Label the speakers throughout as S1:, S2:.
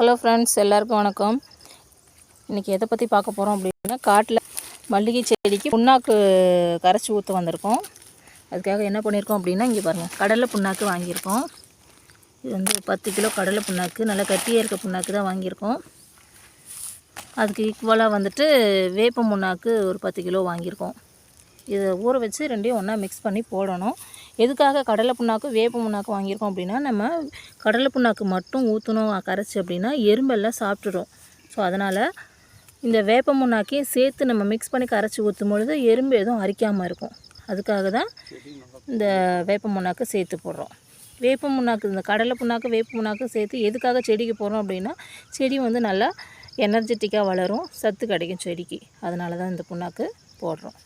S1: Hello friends எல்லாருக்கும் வணக்கம். இன்றைக்கி எதை பற்றி பார்க்க போகிறோம் அப்படின்னா காட்டில் மல்லிகை செடிக்கு புண்ணாக்கு கரைச்சி ஊற்ற வந்திருக்கோம். அதுக்காக என்ன பண்ணியிருக்கோம் அப்படின்னா இங்கே பாருங்கள் கடலை புண்ணாக்கு வாங்கியிருக்கோம். இது வந்து பத்து கிலோ கடலை புண்ணாக்கு நல்லா கட்டியாக இருக்க புண்ணாக்கு தான் வாங்கியிருக்கோம். அதுக்கு ஈக்குவலாக வந்துட்டு வேப்ப புண்ணாக்கு ஒரு பத்து கிலோ வாங்கியிருக்கோம். இதை ஊற வச்சு ரெண்டையும் ஒன்றா மிக்ஸ் பண்ணி போடணும். எதுக்காக கடலை புண்ணாக்கு வேப்ப புண்ணாக்கு வாங்கியிருக்கோம் அப்படின்னா நம்ம கடலை புண்ணாக்கு மட்டும் ஊற்றணும் கரைச்சி அப்படின்னா எறும்பெல்லாம் சாப்பிட்டுடும் ஸோ அதனால் இந்த வேப்ப முன்னாக்கையும் சேர்த்து நம்ம மிக்ஸ் பண்ணி கரைச்சி ஊற்றும் பொழுது எறும்பு எதுவும் அரிக்காமல் இருக்கும். அதுக்காக தான் இந்த வேப்ப முன்னாக்கு சேர்த்து போடுறோம். வேப்ப முன்னாக்கு இந்த கடலை புண்ணாக்கு வேப்ப புண்ணாக்கு சேர்த்து எதுக்காக செடிக்கு போடுறோம் அப்படின்னா செடி வந்து நல்லா எனர்ஜெட்டிக்காக வளரும் சத்து கிடைக்கும் செடிக்கு. அதனால தான் இந்த புண்ணாக்கு போடுறோம்.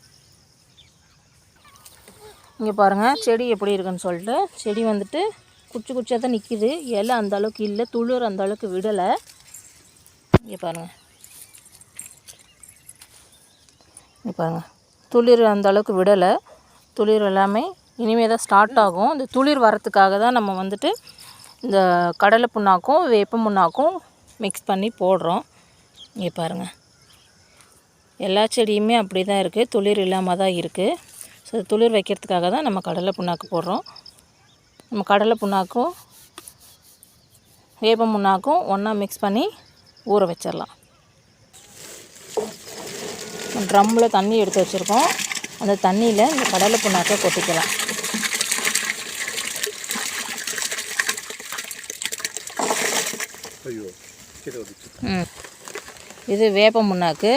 S1: இங்கே பாருங்கள் செடி எப்படி இருக்குன்னு சொல்லிட்டு செடி வந்துட்டு குச்சி குச்சியாக தான் நிற்கிது இலை அந்த அளவுக்கு இல்லை துளிர் அந்த அளவுக்கு விடலை. இங்கே பாருங்கள் இங்கே பாருங்கள் துளிர் அந்த அளவுக்கு விடலை. துளிர் எல்லாமே இனிமேல் தான் ஸ்டார்ட் ஆகும். இந்த துளிர் வரத்துக்காக தான் நம்ம வந்துட்டு இந்த கடலை புண்ணாக்கும் வேப்ப புண்ணாக்கும் மிக்ஸ் பண்ணி போடுறோம். இங்கே பாருங்கள் எல்லா செடியுமே அப்படி தான் இருக்குது துளிர் இல்லாமல் தான் இருக்குது துளிர் வைக்கிறதுக்காக தான் நம்ம கடலை புண்ணாக்கு போடுறோம். நம்ம கடலை புண்ணாக்கும் வேப்ப புண்ணாக்கும் ஒன்றா மிக்ஸ் பண்ணி ஊற வச்சிடலாம். ட்ரம்மில் தண்ணி எடுத்து வச்சுருக்கோம். அந்த தண்ணியில் இந்த கடலை புண்ணாக்கை கொட்டிக்கலாம். ம். இது வேப்ப முன்னாக்கு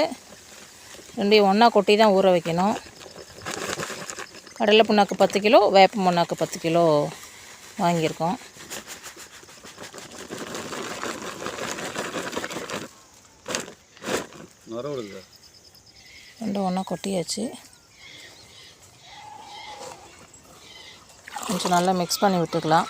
S1: ரெண்டையும் ஒன்றா கொட்டி தான் ஊற வைக்கணும். கடலை புண்ணாக்கு பத்து கிலோ வேப்ப புண்ணாக்கு பத்து கிலோ வாங்கியிருக்கோம். ரெண்டும் ஒன்றா கொட்டியாச்சு. கொஞ்சம் நல்லா மிக்ஸ் பண்ணி விட்டுக்கலாம்.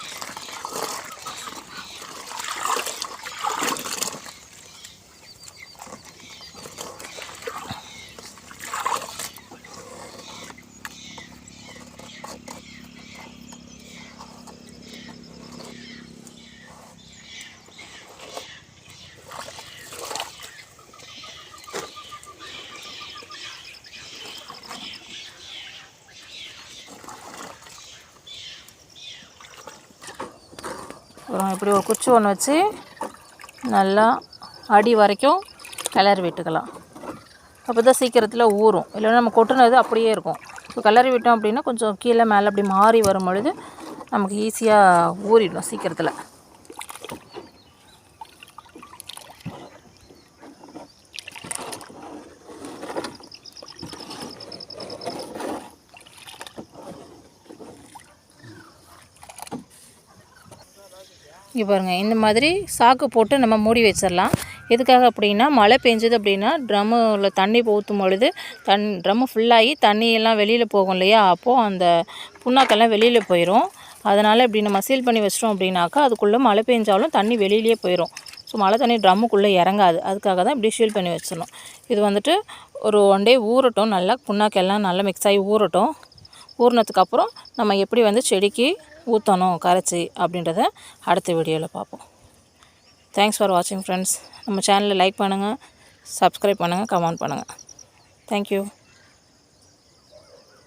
S1: அப்புறம் இப்படி ஒரு குச்சி ஒன்று வச்சு நல்லா அடி வரைக்கும் கிளறி விட்டுக்கலாம். அப்போ தான் சீக்கிரத்தில் ஊறும். இல்லைன்னா நம்ம கொட்டுனது அப்படியே இருக்கும். இப்போ கிளறி விட்டோம் அப்படின்னா கொஞ்சம் கீழே மேலே அப்படி மாறி வரும் பொழுது நமக்கு ஈஸியாக ஊறிடும் சீக்கிரத்தில். இங்கே பாருங்கள் இந்த மாதிரி சாக்கு போட்டு நம்ம மூடி வச்சிடலாம். எதுக்காக அப்படின்னா மழை பெஞ்சது அப்படின்னா ட்ரம்மில் தண்ணி ஊற்றும் பொழுது தன் ட்ரம்மு ஃபுல்லாகி தண்ணியெல்லாம் வெளியில் போகும் இல்லையா? அப்போது அந்த புண்ணாக்கெல்லாம் வெளியில் போயிடும் அதனால் இப்படி நம்ம சீல் பண்ணி வச்சிட்டோம் அப்படின்னாக்கா அதுக்குள்ளே மழை பெஞ்சாலும் தண்ணி வெளியிலேயே போயிடும் ஸோ மழை தண்ணி ட்ரம்முக்குள்ளே இறங்காது. அதுக்காக தான் இப்படி ஷீல் பண்ணி வச்சிடணும். இது வந்துட்டு ஒரு ஒன் டே ஊறட்டும். நல்லா புண்ணாக்கெல்லாம் நல்லா மிக்ஸ் ஆகி ஊறட்டும். ஊறினதுக்கப்புறம் நம்ம எப்படி வந்து செடிக்கு ஊற்றணும் கரைச்சி அப்படின்றத அடுத்த வீடியோவில் பார்ப்போம். தேங்க்ஸ் ஃபார் வாட்சிங் ஃப்ரெண்ட்ஸ் நம்ம சேனலை லைக் பண்ணுங்கள் சப்ஸ்கிரைப் பண்ணுங்கள் கமெண்ட் பண்ணுங்கள் தேங்க்யூ